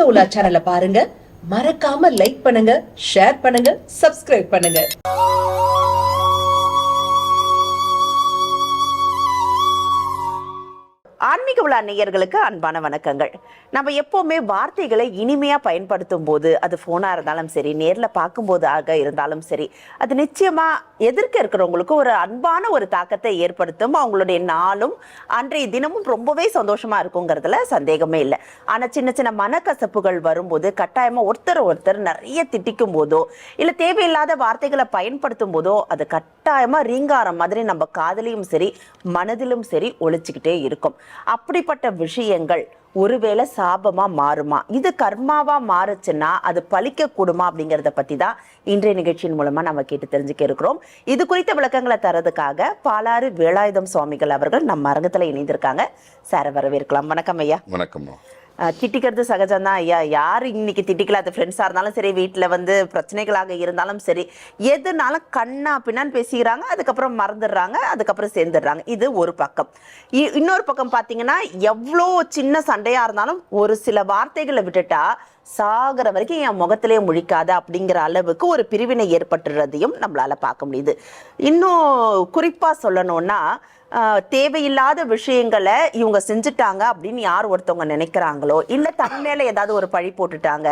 ஆன்மீக உலா சேனலை பாருங்க. மறக்காம லைக் பண்ணுங்க ஷேர் பண்ணுங்க சப்ஸ்கிரைப் பண்ணுங்க. ஆன்மீக உலா நேயர்களுக்கு அன்பான வணக்கங்கள். நம்ம எப்போவுமே வார்த்தைகளை இனிமையாக பயன்படுத்தும் போது அது ஃபோனாக இருந்தாலும் சரி நேரில் பார்க்கும்போது ஆக இருந்தாலும் சரி அது நிச்சயமா எதிர்க்க இருக்கிறவங்களுக்கு ஒரு அன்பான ஒரு தாக்கத்தை ஏற்படுத்தும். அவங்களுடைய நாளும் அன்றைய தினமும் ரொம்பவே சந்தோஷமா இருக்குங்கிறதுல சந்தேகமே இல்லை. ஆனால் சின்ன சின்ன மனக்கசப்புகள் வரும்போது கட்டாயமாக ஒருத்தர் ஒருத்தர் நிறைய திட்டிக்கும் போதோ இல்லை தேவையில்லாத வார்த்தைகளை பயன்படுத்தும் போதோ அது கட்டாயமா ரீங்காரம் மாதிரி நம்ம காதலையும் சரி மனதிலும் சரி ஒழிச்சுக்கிட்டே இருக்கும். அப்படிப்பட்ட விஷயங்கள் ஒருவேளை சாபமா மாறுமா? இது கர்மாவா மாறுச்சுன்னா அது பலிக்க கூடுமா அப்படிங்கறத பத்தி தான் இன்றைய நிகழ்ச்சியின் மூலமா நம்ம கேட்டு தெரிஞ்சுக்க இருக்கிறோம். இது குறித்த விளக்கங்களை தரதுக்காக பாலாறு வேலாயுதம் சுவாமிகள் அவர்கள் நம்ம அரங்கத்துல இணைந்திருக்காங்க. சார வரவேற்கலாம். வணக்கம் ஐயா. வணக்கம் திட்டிக்கிறது சகஜம்தான். ஐயா யார் இன்னைக்கு திட்டிக்கல? அது ஃப்ரெண்ட்ஸாக இருந்தாலும் சரி வீட்டில் வந்து பிரச்சனைகளாக இருந்தாலும் சரி எதுனாலும் கண்ணா பின்னான்னு பேசிக்கிறாங்க அதுக்கப்புறம் மறந்துடுறாங்க அதுக்கப்புறம் சேர்ந்துடுறாங்க. இது ஒரு பக்கம். இ- இன்னொரு பக்கம் பார்த்தீங்கன்னா எவ்வளோ சின்ன சண்டையாக இருந்தாலும் ஒரு சில வார்த்தைகளை விட்டுட்டா சாகிற வரைக்கும் என் முகத்திலே முழிக்காத அப்படிங்கிற அளவுக்கு ஒரு பிரிவினை ஏற்பட்டுறதையும் நம்மளால பார்க்க முடியுது. இன்னும் குறிப்பாக சொல்லணும்னா தேவையில்லாத விஷயங்களை இவங்க செஞ்சுட்டாங்க அப்படின்னு யார் ஒருத்தவங்க நினைக்கிறாங்களோ இல்லை தன் மேலே ஏதாவது ஒரு பழி போட்டுட்டாங்க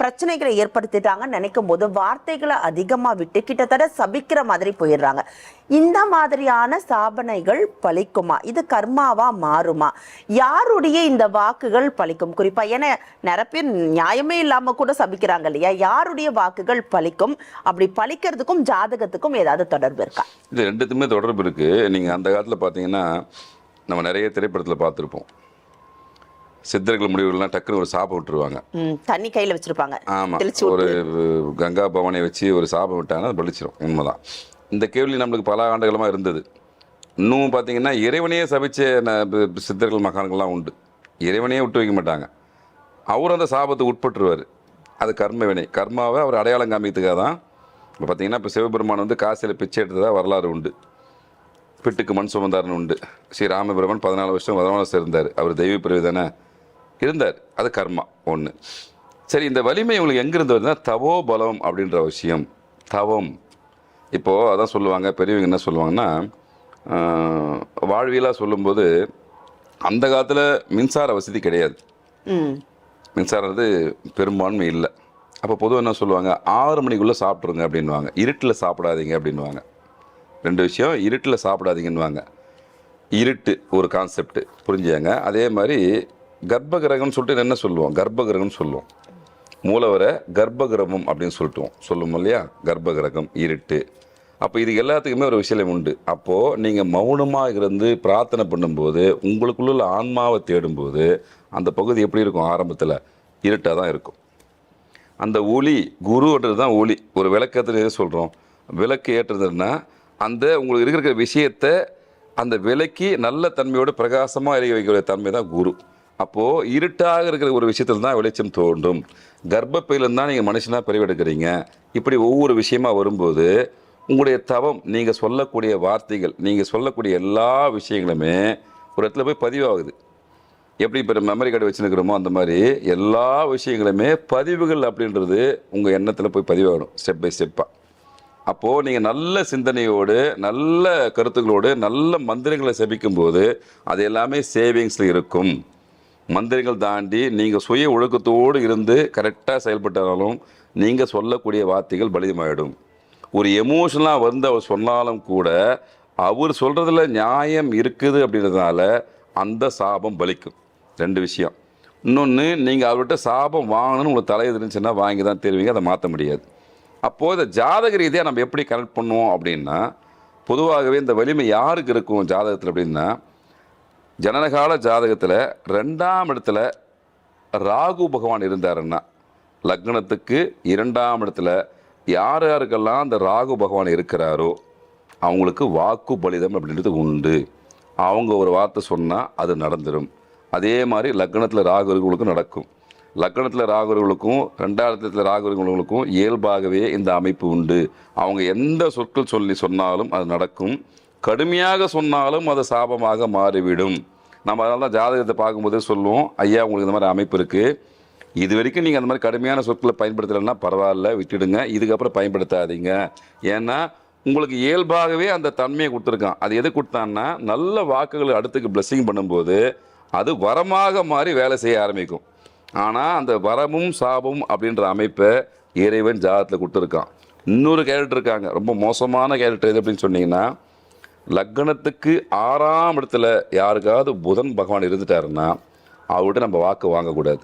பிரச்சனைகளை ஏற்படுத்திட்டாங்கன்னு நினைக்கும் போது வார்த்தைகளை அதிகமாக விட்டு கிட்டத்தட்ட சபிக்கிற மாதிரி போயிடுறாங்க. இந்த மாதிரியான சாபனைகள் பலிக்குமா? இது கர்மாவா மாறுமா? யாருடைய இந்த வாக்குகள் பழிக்கும் குறிப்பா ஏன்னா நிறைய பேர் நியாயமே இல்லாம கூட சபிக்கிறாங்க இல்லையா? யாருடைய வாக்குகள் பழிக்கும் அப்படி பழிக்கிறதுக்கும் ஜாதகத்துக்கும் ஏதாவது தொடர்பு இருக்கா? இது ரெண்டுத்துமே தொடர்பு இருக்கு. நீங்க அந்த காலத்துல பாத்தீங்கன்னா நம்ம நிறைய திரைப்படத்துல பார்த்துருப்போம் சித்தர்கள் முடிவுகள்லாம் டக்குன்னு ஒரு சாபம் விட்டுருவாங்க. தண்ணி கையில வச்சிருப்பாங்க. ஆமா தெளிச்சு ஒரு கங்கா பவனை வச்சு ஒரு சாபம் விட்டாங்கன்னா அது உண்மைதான். இந்த கேள்வி நம்மளுக்கு பல ஆண்டுகளமா இருந்தது. இன்னும் பார்த்தீங்கன்னா இறைவனையே சபிச்ச சித்தர்கள் மகான்கள்லாம் உண்டு. இறைவனையே விட்டு வைக்க மாட்டாங்க. அவர் அந்த சாபத்துக்கு உட்பட்டுருவார். அது கர்ம வினை. கர்மாவை அவர் அடையாளம் காமிக்கிறதுக்காக தான் இப்போ பார்த்தீங்கன்னா இப்போ சிவபெருமான் வந்து காசியில் பிச்சை எடுத்ததா வரலாறு உண்டு. பிட்டுக்கு மண் சுமந்தார்னு உண்டு. ஸ்ரீ ராமபிரமன் பதினாலு வருஷம் வனவாசம் இருந்தார் அவர் தெய்வ பிரிவு தானே இருந்தார். அது கர்மா ஒன்று சரி இந்த வலிமை உங்களுக்கு எங்கிருந்து வருதுன்னா தவோ பலம் அப்படின்ற விஷயம். தவம். இப்போது அதான் சொல்லுவாங்க பெரியவங்க என்ன சொல்லுவாங்கன்னா வாழ்வியலாக சொல்லும்போது அந்த காலத்தில் மின்சார வசதி கிடையாது. ம். மின்சாரம் வந்து பெரும்பான்மை இல்லை. அப்போ பொதுவாக என்ன சொல்லுவாங்க ஆறு மணிக்குள்ளே சாப்பிட்ருங்க அப்படின்வாங்க இருட்டில் சாப்பிடாதீங்க அப்படின்வாங்க ரெண்டு விஷயம் இருட்டில் சாப்பிடாதீங்கன்னுவாங்க. இருட்டு ஒரு கான்செப்ட் புரிஞ்சுங்க அதே மாதிரி கர்ப்பகிரகம்னு சொல்லிட்டு என்ன சொல்லுவோம்? கர்ப்பகிரகம்னு சொல்லுவோம். மூலவரை கர்ப்பகிரகம் அப்படின்னு சொல்லிட்டுவோம் சொல்லுவோம் இல்லையா? கர்ப்பகிரகம் இருட்டு. அப்போ இது எல்லாத்துக்குமே ஒரு விஷயம் உண்டு. அப்போது நீங்கள் மௌனமாக இருந்து பிரார்த்தனை பண்ணும்போது உங்களுக்குள்ள ஆன்மாவை தேடும்போது அந்த பகுதி எப்படி இருக்கும்? ஆரம்பத்தில் இருட்டாக தான் இருக்கும். அந்த ஒளி குருன்றது தான் ஒளி. ஒரு விளக்கத்தில் எது சொல்கிறோம் விளக்கு ஏற்றுறதுன்னா அந்த உங்களுக்கு இருக்கிற விஷயத்தை அந்த விலைக்கு நல்ல தன்மையோடு பிரகாசமாக இறங்கி வைக்கிற தன்மை தான் குரு. அப்போது இருட்டாக இருக்கிற ஒரு விஷயத்தில் தான் வெளிச்சம் தோன்றும். கர்ப்பப்பையிலேருந்து தான் நீங்கள் மனுஷனாக பிரிவெடுக்கிறீங்க. இப்படி ஒவ்வொரு விஷயமா வரும்போது உங்களுடைய தவம் நீங்கள் சொல்லக்கூடிய வார்த்தைகள் நீங்கள் சொல்லக்கூடிய எல்லா விஷயங்களுமே ஒரு இடத்துல போய் பதிவாகுது. எப்படி இப்போ மெமரி கார்டு வச்சுருக்கிறோமோ அந்த மாதிரி எல்லா விஷயங்களுமே பதிவுகள் அப்படின்றது உங்கள் எண்ணத்தில் போய் பதிவாகணும் ஸ்டெப் பை ஸ்டெப்பாக அப்போது நீங்கள் நல்ல சிந்தனையோடு நல்ல கருத்துக்களோடு நல்ல மந்திரங்களை செபிக்கும்போது அது எல்லாமே சேவிங்ஸில் இருக்கும். மந்திரங்கள் தாண்டி நீங்கள் சுய ஒழுக்கத்தோடு இருந்து கரெக்டாக செயல்பட்டாலும் நீங்கள் சொல்லக்கூடிய வார்த்தைகள் பலிதமாயிடும். ஒரு எமோஷனலாக வந்து அவர் சொன்னாலும் கூட அவர் சொல்கிறதுல நியாயம் இருக்குது அப்படின்றதுனால அந்த சாபம் பலிக்கும். ரெண்டு விஷயம். இன்னொன்று நீங்கள் அவர்கிட்ட சாபம் வாங்கணும்னு உங்களுக்கு தலையை இருந்துச்சுன்னா வாங்கி தான் தெரிவிங்க அதை மாற்ற முடியாது. அப்போது இந்த ஜாதக ரீதியாக நம்ம எப்படி கனெக்ட் பண்ணுவோம் அப்படின்னா பொதுவாகவே இந்த வலிமை யாருக்கு இருக்கும் ஜாதகத்தில் அப்படின்னா ஜனனகால ஜாதகத்தில் ரெண்டாம் இடத்துல ராகு பகவான் இருந்தாருன்னா லக்னத்துக்கு இரண்டாம் இடத்துல யார் யாருக்கெல்லாம் அந்த ராகு பகவான் இருக்கிறாரோ அவங்களுக்கு வாக்கு பலிதம் அப்படின்றது உண்டு. அவங்க ஒரு வார்த்தை சொன்னால் அது நடந்துடும் அதே மாதிரி லக்னத்தில் ராகு இருக்கவங்களுக்கு நடக்கும். லக்னத்தில் ராகுவர்களுக்கும் ரெண்டாயிரத்தில் ராகுவர்களுக்கும் இயல்பாகவே இந்த அமைப்பு உண்டு. அவங்க எந்த சொற்கள் சொல்லி சொன்னாலும் அது நடக்கும். கடுமையாக சொன்னாலும் அது சாபமாக மாறிவிடும். நம்ம அதனால தான் ஜாதகத்தை பார்க்கும்போதே சொல்லுவோம் ஐயா உங்களுக்கு இந்த மாதிரி அமைப்பு இருக்குது இது வரைக்கும் நீங்கள் அந்த மாதிரி கடுமையான சொற்களை பயன்படுத்தலைன்னா பரவாயில்ல விட்டுடுங்க. இதுக்கப்புறம் பயன்படுத்தாதீங்க. ஏன்னா உங்களுக்கு இயல்பாகவே அந்த தன்மையை கொடுத்துருக்கான். அது எது கொடுத்தான்னா நல்ல வாக்குகளை அடுத்துக்கு blessing பண்ணும்போது அது வரமாக மாறி வேலை செய்ய ஆரம்பிக்கும். ஆனால் அந்த வரமும் சாபம் அப்படின்ற அமைப்பை இறைவன் ஜாதகத்தில் கொடுத்துருக்கான். இன்னொரு கேரக்டர் இருக்காங்க. ரொம்ப மோசமான கேரக்டர் எது அப்படின்னு சொன்னீங்கன்னா லக்னத்துக்கு ஆறாம் இடத்துல யாருக்காவது புதன் பகவான் இருந்துட்டாருன்னா அவர்கிட்ட நம்ம வாக்கு வாங்கக்கூடாது.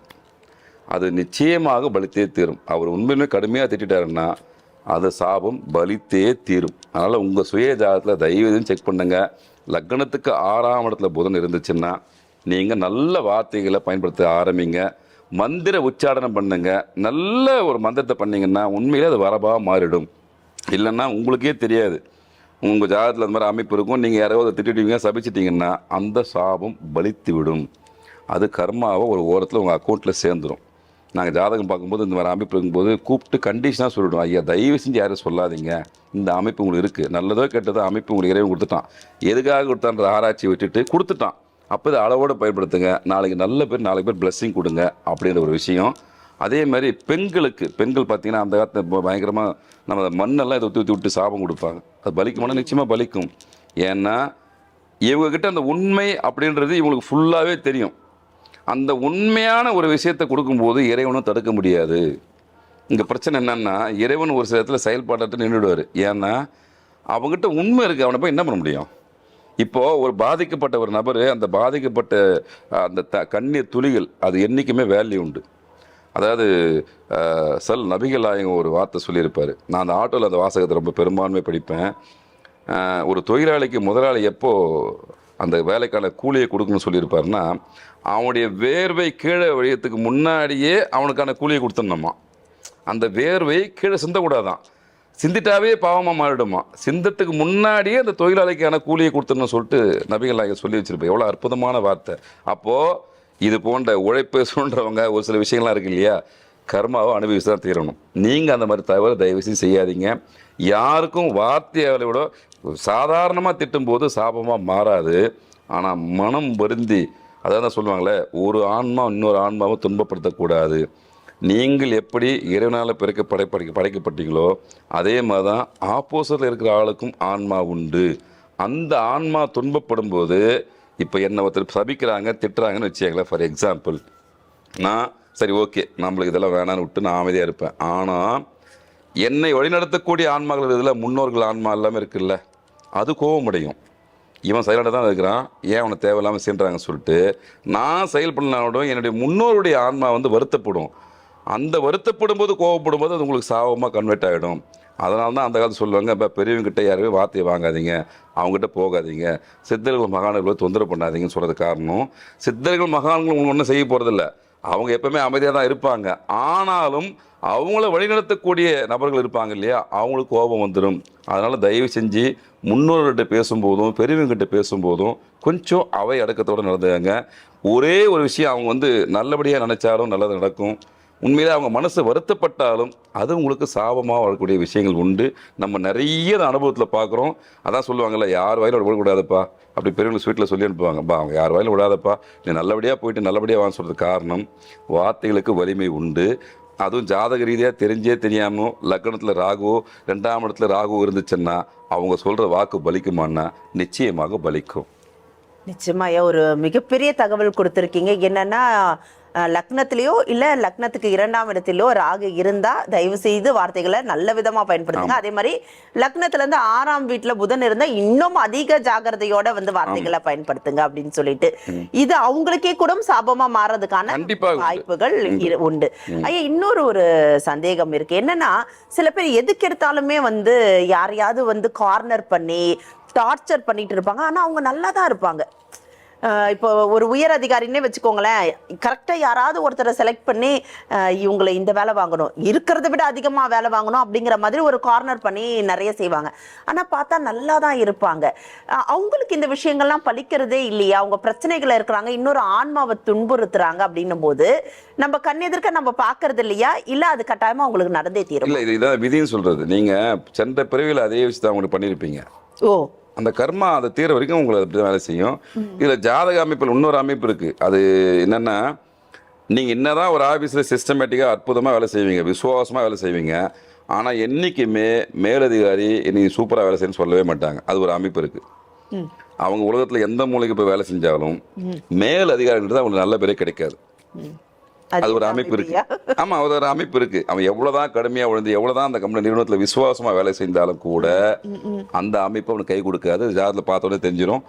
அது நிச்சயமாக பலித்தே தீரும். அவர் உண்மையுமே கடுமையாக திட்டாருன்னா அது சாபம் பலித்தே தீரும். அதனால் உங்கள் சுய ஜாதகத்தில் தயவு செக் பண்ணுங்க. லக்னத்துக்கு ஆறாம் இடத்துல புதன் இருந்துச்சுன்னா நீங்கள் நல்ல வார்த்தைகளை பயன்படுத்த ஆரம்பிங்க. மந்திர உச்சாடனம் பண்ணுங்க. நல்ல ஒரு மந்திரத்தை பண்ணீங்கன்னா உண்மையிலே அது வரபாக மாறிடும். இல்லைன்னா உங்களுக்கே தெரியாது. உங்கள் ஜாதகத்தில் அந்த மாதிரி அமைப்பு இருக்கும். நீங்கள் யாராவது திட்டிட்டீங்க சபிச்சிட்டிங்கன்னா அந்த சாபம் பலித்து விடும். அது கர்மாவை ஒரு ஓரத்தில் உங்கள் அக்கௌண்ட்டில் சேர்ந்துடும் நாங்கள் ஜாதகம் பார்க்கும்போது இந்த மாதிரி அமைப்பு இருக்கும்போது கூப்பிட்டு கண்டிஷனாக சொல்லிவிடும் ஐயா தயவு செஞ்சு யாரும் சொல்லாதீங்க. இந்த அமைப்பு உங்களுக்கு இருக்குது நல்லதோ கெட்டதோ அமைப்பு உங்களுக்கு இறைவன் கொடுத்துட்டான். எதுக்காக கொடுத்தான்ற ஆராய்ச்சி விட்டுட்டு கொடுத்துட்டான். அப்போ இதை அளவோடு பயன்படுத்துங்க. நாளைக்கு நல்ல பேர் நாளைக்கு பேர் பிளஸ்ஸிங் கொடுங்க அப்படின்ற ஒரு விஷயம். அதே மாதிரி பெண்களுக்கு பெண்கள் பார்த்தீங்கன்னா அந்த காலத்தில் பயங்கரமாக நம்ம மண்ணெல்லாம் இதை ஊற்றி ஊற்றி விட்டு சாபம் கொடுப்பாங்க. அது பலிக்குமானா நிச்சயமாக பலிக்கும். ஏன்னா இவங்கக்கிட்ட அந்த உண்மை அப்படின்றது இவங்களுக்கு ஃபுல்லாகவே தெரியும். அந்த உண்மையான ஒரு விஷயத்தை கொடுக்கும்போது இறைவனும் தடுக்க முடியாது. இங்கே பிரச்சனை என்னன்னா இறைவன் ஒரு சில இடத்துல செயல்பாட்டு நின்றுடுவார். ஏன்னா அவங்ககிட்ட உண்மை இருக்குது அவனை போய் என்ன பண்ண முடியும்? இப்போது ஒரு பாதிக்கப்பட்ட ஒரு நபர் அந்த பாதிக்கப்பட்ட அந்த த கண்ணீர் துளிகள் அது என்றைக்குமே வேல்யூ உண்டு. அதாவது சல் நபிகள் நாயகம் ஒரு வார்த்தை சொல்லியிருப்பார். நான் அந்த ஆட்டோவில் அந்த வாசகத்தை ரொம்ப பெரும்பான்மை படிப்பேன். ஒரு தொழிலாளிக்கு முதலாளி எப்போ அந்த வேலைக்கான கூலியை கொடுக்கணும்னு சொல்லியிருப்பாருன்னா அவனுடைய வேர்வை கீழே வழியத்துக்கு முன்னாடியே அவனுக்கான கூலியை கொடுத்துடணுமா? அந்த வேர்வை கீழே சிந்தக்கூடாதான். சிந்திட்டாவே பாவமாக மாறிடுமா? சிந்தத்துக்கு முன்னாடியே அந்த தொழிலாளிக்கான கூலியை கொடுத்துடணும் சொல்லிட்டு நபிகள் நாயகம் சொல்லி வச்சுருப்பேன் எவ்வளோ அற்புதமான வார்த்தை. அப்போது இது போன்ற உழைப்பு சொல்கிறவங்க ஒரு சில விஷயங்கள்லாம் இருக்கு இல்லையா? கர்மாவை அனுபவிச்சு தான் தீரணும். நீங்கள் அந்த மாதிரி தவறு தயவுசெய்து செய்யாதீங்க. யாருக்கும் வார்த்தையை விட சாதாரணமாக திட்டும்போது சாபமாக மாறாது. ஆனால் மனம் வருந்தி அதான் தான் சொல்லுவாங்களே ஒரு ஆன்மா இன்னொரு ஆன்மாவை துன்பப்படுத்தக்கூடாது. நீங்கள் எப்படி இறைவனால் பிறக்க படை படைக்க படைக்கப்பட்டீங்களோ அதே மாதிரி தான் ஆப்போசிட்டில் இருக்கிற ஆளுக்கும் ஆன்மா உண்டு. அந்த ஆன்மா துன்பப்படும் போது இப்போ என்னை ஒருத்தர் சபிக்கிறாங்க திட்டுறாங்கன்னு வச்சுக்கங்களேன் ஃபார் எக்ஸாம்பிள் நான் சரி ஓகே நம்மளுக்கு இதெல்லாம் வேணான்னு விட்டு நான் அமைதியாக இருப்பேன். ஆனால் என்னை வழிநடத்தக்கூடிய ஆன்மாக்கள் இதில் முன்னோர்கள் ஆன்மா எல்லாமே இருக்குல்ல அது கோபமடையும் இவன் செயலாட தான் இருக்கிறான் ஏன் அவனை தேவையில்லாமல் சீன்றாங்கன்னு சொல்லிட்டு நான் செயல்படனாலும் என்னுடைய முன்னோருடைய ஆன்மா வந்து வருத்தப்படும். அந்த வருத்தப்படும் போது கோவப்படும் போது அது உங்களுக்கு சாபமாக கன்வெர்ட் ஆகிடும் அதனால தான் அந்த காலத்து சொல்லுவாங்க இப்போ பெரியவங்கிட்ட யாருமே வார்த்தையை வாங்காதீங்க. அவங்ககிட்ட போகாதீங்க. சித்தர்கள் மகான்களை தொந்தரவு பண்ணாதீங்கன்னு சொல்கிறது காரணம் சித்தர்கள் மகான்கள் உங்களுக்கு ஒன்றும் செய்ய போகிறதில்ல அவங்க எப்பவுமே அமைதியாக தான் இருப்பாங்க. ஆனாலும் அவங்கள வழிநடத்தக்கூடிய நபர்கள் இருப்பாங்க இல்லையா? அவங்களுக்கு கோபம் வந்துடும் அதனால் தயவு செஞ்சு முன்னோர்கிட்ட பேசும்போதும் பெரியவங்ககிட்ட பேசும்போதும் கொஞ்சம் அவை அடக்கத்தோடு நடந்துங்க ஒரே ஒரு விஷயம் அவங்க வந்து நல்லபடியாக நினச்சாலும் நல்லது நடக்கும். உண்மையிலே அவங்க மனசு வருத்தப்பட்டாலும் அது உங்களுக்கு சாபமாக வரக்கூடிய விஷயங்கள் உண்டு. நம்ம நிறைய அனுபவத்தில் பார்க்குறோம் அதான் சொல்லுவாங்கல்ல யார் வாயிலும் விடக்கூடாதுப்பா. அப்படி பெரியவங்க ஸ்வீட்டில் சொல்லி அனுப்புவாங்க. பா அவங்க யார் வாயிலும் விடாதப்பா. நீ நல்லபடியாக போயிட்டு நல்லபடியாக வாங்க சொல்கிறதுக்கு காரணம் வார்த்தைகளுக்கு வலிமை உண்டு. அதுவும் ஜாதக ரீதியாக தெரிஞ்சே தெரியாமல் லக்னத்தில் ராகுவோ ரெண்டாம் இடத்துல ராகு இருந்துச்சுன்னா அவங்க சொல்கிற வாக்கு பலிக்குமான்னா நிச்சயமாக பலிக்கும். நிச்சயமாக ஒரு மிகப்பெரிய தகவல் கொடுத்துருக்கீங்க. என்னென்னா லக்னத்திலேயோ இல்ல லக்னத்துக்கு இரண்டாம் இடத்திலோ ராகு இருந்தா தயவு செய்து வார்த்தைகளை நல்ல விதமா பயன்படுத்துங்க. அதே மாதிரி லக்னத்துல இருந்து ஆறாம் வீட்டுல புதன் இருந்தா இன்னும் அதிக ஜாகிரதையோட வந்து வார்த்தைகளை பயன்படுத்துங்க அப்படின்னு சொல்லிட்டு. இது அவங்களுக்கே கூட சாபமா மாறதுக்கான. வாய்ப்புகள் உண்டு. ஐயா இன்னொரு ஒரு சந்தேகம் இருக்கு. என்னன்னா சில பேர் எதுக்கு எடுத்தாலுமே வந்து யாரையாவது வந்து கார்னர் பண்ணி டார்ச்சர் பண்ணிட்டு இருப்பாங்க. ஆனா அவங்க நல்லா தான் இருப்பாங்க. இப்போ ஒரு உயர் அதிகாரின்னே வச்சுக்கோங்களேன். கரெக்டாக யாராவது ஒருத்தரை செலக்ட் பண்ணி இவங்களை இந்த வேலை வாங்கணும். இருக்கிறத விட அதிகமாக வேலை வாங்கணும் அப்படிங்கிற மாதிரி ஒரு கார்னர் பண்ணி நிறைய செய்வாங்க. ஆனால் பார்த்தா நல்லா தான் இருப்பாங்க. அவங்களுக்கு இந்த விஷயங்கள்லாம் பலிக்கிறதே இல்லையா? அவங்க பிரச்சனைகள் இருக்கிறாங்க. இன்னொரு ஆன்மாவை துன்புறுத்துறாங்க அப்படின்னும் போது நம்ம கண்ணெதிர்க்க நம்ம பார்க்கறது இல்லையா? இல்லை அது கட்டாயமாக அவங்களுக்கு நடந்தே தீரும். இல்லை இது இதான் விதின்னு சொல்கிறது நீங்கள் சென்ற பிறவியில் அதே விஷயத்தை அவங்களுக்கு பண்ணியிருப்பீங்க. ஓ. அந்த கர்மா அதை தீர வரைக்கும் உங்களை அப்படி தான் வேலை செய்யும். இதில் ஜாதக அமைப்பில் இன்னொரு அமைப்பு இருக்குது அது என்னென்னா நீங்கள் என்னதான் ஒரு ஆஃபீஸில் சிஸ்டமேட்டிக்காக அற்புதமாக வேலை செய்வீங்க விசுவாசமாக வேலை செய்வீங்க ஆனால் என்றைக்குமே மேலதிகாரி நீ சூப்பராக வேலை செய்யணும்னு சொல்லவே மாட்டாங்க. அது ஒரு அமைப்பு இருக்குது அவங்க உலகத்தில் எந்த மூலைக்கு போய் வேலை செஞ்சாலும் மேல் அதிகாரிகிட்ட அவங்களுக்கு நல்ல பேரே கிடைக்காது. அது ஒரு அமைப்பு இருக்கு. ஆமா அது ஒரு அமைப்பு இருக்கு. அவன் எவ்வளவுதான் கடுமையா உழைந்து எவ்வளவுதான் அந்த கம்பெனி நிறுவனத்துல விசுவாசமா வேலை செஞ்சாலும் கூட அந்த அமைப்பு அவனுக்கு கை கொடுக்காது. ஜாதத்துல பார்த்த உடனே தெரிஞ்சிடும்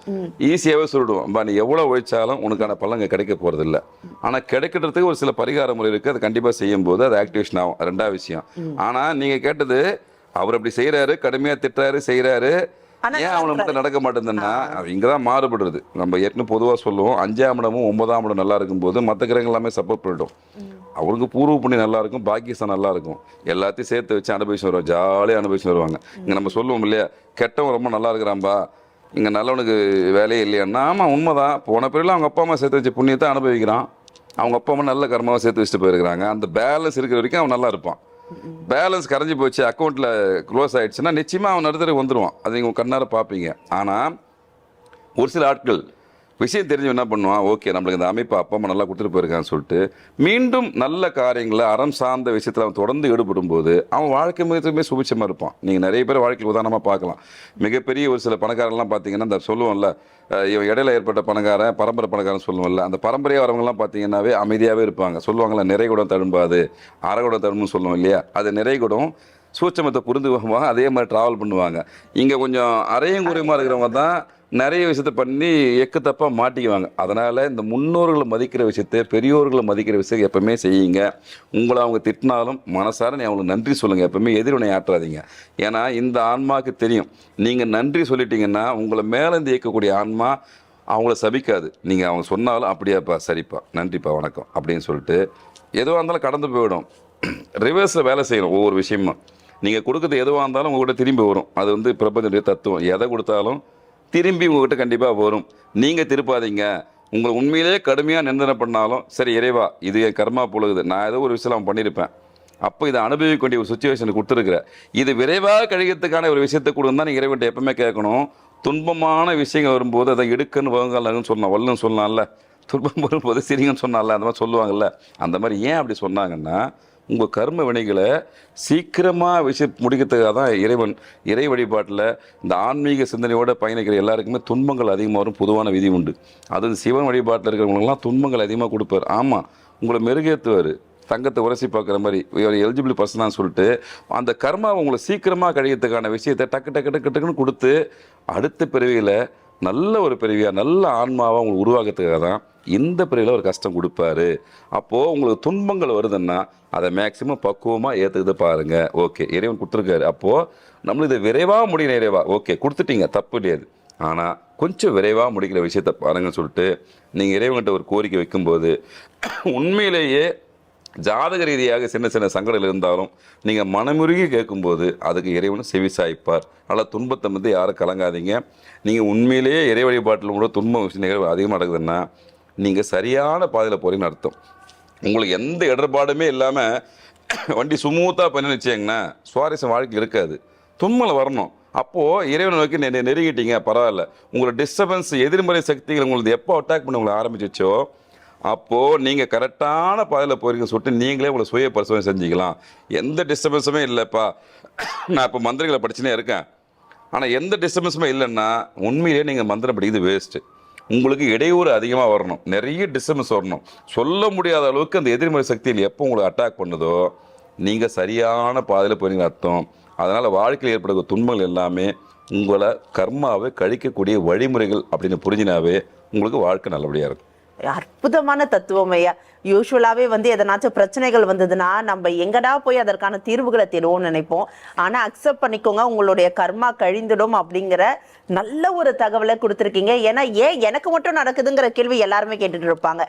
ஈஸியாவே சொல்லிடுவோம். நீ எவ்வளவு உழைச்சாலும் உனக்கான பலன் இங்க கிடைக்க போறது இல்ல ஆனா கிடைக்கிறதுக்கு ஒரு சில பரிகார முறை இருக்கு. அது கண்டிப்பா செய்யும் போது அது ஆக்டிவேஷன் ஆகும். ரெண்டாவது விஷயம். ஆனா நீங்க கேட்டது அவர் அப்படி செய்யறாரு கடுமையா திட்டுறாரு செய்யறாரு ஏன் அவனுக்கு மட்டும் நடக்க மாட்டேங்குதுன்னா அது இங்கதான் மாறுபடுறது. நம்ம ஏற்கனவே பொதுவா சொல்லுவோம் அஞ்சாம் இடமும் ஒன்பதாம் இடம் நல்லா இருக்கும்போது மற்ற கிரகங்கள் எல்லாமே சப்போர்ட் பண்ணிடும் அவருக்கு பூர்வ புண்ணி நல்லா இருக்கும் பாக்கியஸ்தான் நல்லா இருக்கும். எல்லாத்தையும் சேர்த்து வச்சு அனுபவிச்சு வருவாங்க ஜாலியாக அனுபவிச்சு வருவாங்க. இங்க நம்ம சொல்லுவோம் இல்லையா கெட்டவன் ரொம்ப நல்லா இருக்கிறான்பா இங்க நல்லவனுக்கு வேலையே இல்லையான்னா ஆமா உண்மைதான் போன பிறகு அவங்க அப்பா அம்மா சேர்த்து வச்ச புண்ணியத்தை அனுபவிக்கிறான். அவங்க அப்பா அம்மா நல்ல கர்மாவை சேர்த்து வச்சுட்டு போயிருக்கிறாங்க. அந்த பேலன்ஸ் இருக்கிற வரைக்கும் அவன் நல்லா இருப்பான். பேலன்ஸ் கரைஞ்சி போச்சு அக்கௌண்ட்டில் க்ளோஸ் ஆகிடுச்சுன்னா நிச்சயமாக அவன் நடுத்தர வந்துடுவான் அது நீங்கள் கண்ணார பார்ப்பீங்க ஆனால் ஒரு சில ஆட்கள் விஷயம் தெரிஞ்சு என்ன பண்ணுவான்? ஓகே நம்மளுக்கு இந்த அமைப்பு அப்பா அம்மா நல்லா கொடுத்துட்டு போயிருக்கான்னு சொல்லிட்டு மீண்டும் நல்ல காரியங்களை அறம் சார்ந்த விஷயத்தில் அவன் தொடர்ந்து ஈடுபடும் போது அவன் வாழ்க்கை மிகத்துமே சுபிச்சமாக இருப்பான். நீங்கள் நிறைய பேர் வாழ்க்கையில் உதாரணமாக பார்க்கலாம். மிகப்பெரிய ஒரு சில பணக்காரன்லாம் பார்த்தீங்கன்னா இந்த சொல்லுவோம்ல இவன் இடையில ஏற்பட்ட பணக்காரன் பரம்பரை பணக்காரன் சொல்லுவோம்ல அந்த பரம்பரையாக வரவங்கலாம் பார்த்தீங்கன்னாவே அமைதியாகவே இருப்பாங்க. சொல்லுவாங்கல்ல நிறைகுடம் தழும்பாது அறகுடம் தழும்புன்னு சொல்லுவோம் இல்லையா? அது நிறைகுடம் சூட்சமத்தை புரிந்து போகும்போது அதே மாதிரி ட்ராவல் பண்ணுவாங்க. இங்கே கொஞ்சம் அரையும் குறையுமா இருக்கிறவங்க தான் நிறைய விஷயத்த பண்ணி எக்கு தப்பாக மாட்டிக்குவாங்க. அதனால் இந்த முன்னோர்களை மதிக்கிற விஷயத்தை பெரியோர்களை மதிக்கிற விஷயத்தை எப்போவுமே செய்யுங்க. உங்களை அவங்க திட்டினாலும் மனசார நீ அவங்களுக்கு நன்றி சொல்லுங்கள் எப்பவுமே எதிர்வினை ஆற்றாதீங்க. ஏன்னா இந்த ஆன்மாவுக்கு தெரியும். நீங்கள் நன்றி சொல்லிட்டீங்கன்னா உங்களை மேலேருந்து இயக்கக்கூடிய ஆன்மா அவங்கள சபிக்காது. நீங்கள் அவங்க சொன்னாலும் அப்படியாப்பா சரிப்பா நன்றிப்பா வணக்கம் அப்படின்னு சொல்லிட்டு எதுவாக இருந்தாலும் கடந்து போயிடும். ரிவர்ஸில் வேலை செய்யணும் ஒவ்வொரு விஷயமும். நீங்கள் கொடுக்குறது எதுவாக இருந்தாலும் உங்கள்கிட்ட திரும்பி வரும். அது வந்து பிரபஞ்சனுடைய தத்துவம். எதை கொடுத்தாலும் திரும்பி உங்ககிட்ட கண்டிப்பாக வரும். நீங்கள் திருப்பாதீங்க. உங்களை உண்மையிலேயே கடுமையாக நிந்தனை பண்ணாலும் சரி இறைவா இது என் கர்மா பொழுகுது நான் ஏதோ ஒரு விஷயம் அவன் பண்ணியிருப்பேன் அப்போ இதை அனுபவிக்க வேண்டிய ஒரு சுச்சுவேஷன் கொடுத்துருக்குற. இது விரைவாக கழிக்கிறதுக்கான ஒரு விஷயத்தை கொடுங்க தான் நீங்கள் இறைவன்ட்ட எப்பவுமே கேட்கணும். துன்பமான விஷயங்கள் வரும்போது அதை எடுக்கன்னு வகுங்கலன்னு சொன்னான் வல்லுன்னு சொல்லலாம்ல துன்பம் வரும்போது சிரிங்கன்னு சொன்னால அந்த மாதிரி சொல்லுவாங்கல்ல. அந்த மாதிரி ஏன் அப்படி சொன்னாங்கன்னா உங்கள் கர்ம வினைகளை சீக்கிரமாக விஷயம் முடிக்கிறதுக்காக தான் இறைவன் இறை வழிபாட்டில் இந்த ஆன்மீக சிந்தனையோடு பயணிக்கிற எல்லாருக்குமே துன்பங்கள் அதிகமாக வரும். பொதுவான விதி உண்டு. அது சிவன் வழிபாட்டில் இருக்கிறவங்களுக்குலாம் துன்பங்கள் அதிகமாக கொடுப்பார். ஆமாம் உங்களை மெருகேற்றுவார் தங்கத்தை உரசி பார்க்குற மாதிரி ஒரு எலிஜிபிள் பர்சனாக சொல்லிட்டு அந்த கர்மாவை உங்களை சீக்கிரமாக கழியத்துக்கான விஷயத்தை டக்கு டக்கு டக்கு டக்குன்னு கொடுத்து அடுத்த பிறவியில் நல்ல ஒரு பிறவியாக நல்ல ஆன்மாவாக உங்களுக்கு உருவாக்கிறதுக்காக தான் இந்த பிறவியில் ஒரு கஷ்டம் கொடுப்பாரு. அப்போது உங்களுக்கு துன்பங்கள் வருதுன்னா அதை மேக்சிமம் பக்குவமாக ஏற்றுக்கிட்டு பாருங்கள் ஓகே இறைவன் கொடுத்துருக்காரு. அப்போது நம்மளுக்கு இது விரைவாக முடியும் இறைவா. ஓகே கொடுத்துட்டீங்க தப்பு கிடையாது ஆனால் கொஞ்சம் விரைவாக முடிக்கிற விஷயத்த பாருங்கன்னு சொல்லிட்டு நீங்கள் இறைவன்கிட்ட ஒரு கோரிக்கை வைக்கும்போது உண்மையிலேயே ஜாதக ரீதியாக சின்ன சின்ன சங்கடங்கள் இருந்தாலும் நீங்கள் மனமுருகி கேட்கும்போது அதுக்கு இறைவன் செவி சாய்ப்பார். அதனால் துன்பத்தை வந்து யாரும் கலங்காதீங்க. நீங்கள் உண்மையிலேயே இறை வழிபாட்டில் கூட துன்பம் விஷயம் நிகழ்வு அதிகமாக நடக்குதுன்னா நீங்கள் சரியான பாதையில் போகிறீங்கன்னு அர்த்தம். உங்களுக்கு எந்த இடர்பாடுமே இல்லாமல் வண்டி சுமூத்தாக பண்ணி வச்சிங்கன்னா சுவாரஸ்யம் வாழ்க்கை இருக்காது. தும்மலை வரணும். அப்போது இறைவனை நோக்கி நெ- நெருங்கிட்டீங்க பரவாயில்ல. உங்களோட டிஸ்டர்பன்ஸ் எதிர்மறை சக்திகள் உங்களுக்கு எப்போ அட்டாக் பண்ண உங்களை ஆரம்பிச்சிச்சோ அப்போது நீங்கள் கரெக்டான பாதையில் போகிறீங்கன்னு சொல்லிட்டு நீங்களே உங்களை சுய பரிசோதனை செஞ்சுக்கலாம். எந்த டிஸ்டர்பன்ஸுமே இல்லைப்பா. நான் இப்போ மந்திரங்களை படிச்சுனே இருக்கேன். ஆனால் எந்த டிஸ்டர்பன்ஸுமே இல்லைன்னா உண்மையிலேயே நீங்கள் மந்திரம் படிக்கிறது வேஸ்ட்டு உங்களுக்கு இடையூறு அதிகமாக வரணும். நிறைய டிஸ்டர்பன்ஸ் வரணும். சொல்ல முடியாத அளவுக்கு அந்த எதிர்மறை சக்தியில் எப்போ உங்களை அட்டாக் பண்ணுதோ நீங்கள் சரியான பாதையில் போறீங்க அர்த்தம். அதனால் வாழ்க்கையில் ஏற்படுகிற துன்பங்கள் எல்லாமே உங்களை கர்மாவை கழிக்கக்கூடிய வழிமுறைகள் அப்படின்னு புரிஞ்சினாவே உங்களுக்கு வாழ்க்கை நல்லபடியாக இருக்கும். அற்புதமான தத்துவம் ஐயா. யூஸ்வலாகவே வந்து எதனாச்சும் பிரச்சனைகள் வந்ததுன்னா நம்ம எங்கடா போய் அதற்கான தீர்வுகளை தேடுவோம்னு நினைப்போம். ஆனால் அக்செப்ட் பண்ணிக்கோங்க உங்களுடைய கர்மா கழிந்துடும் அப்படிங்கிற நல்ல ஒரு தகவலை கொடுத்துருக்கீங்க. ஏன்னா ஏன் எனக்கு மட்டும் நடக்குதுங்கிற கேள்வி எல்லாருமே கேட்டுட்டு இருப்பாங்க.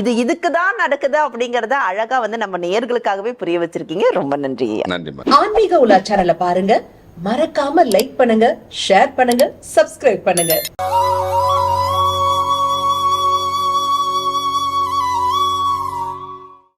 இது இதுக்கு தான் நடக்குது அப்படிங்கிறத அழகா வந்து நம்ம நேர்களுக்காகவே புரிய வச்சிருக்கீங்க. ரொம்ப நன்றி ஆன்மீக உலா சேனலை பாருங்க. மறக்காம லைக் பண்ணுங்க ஷேர் பண்ணுங்க சப்ஸ்கிரைப் பண்ணுங்க.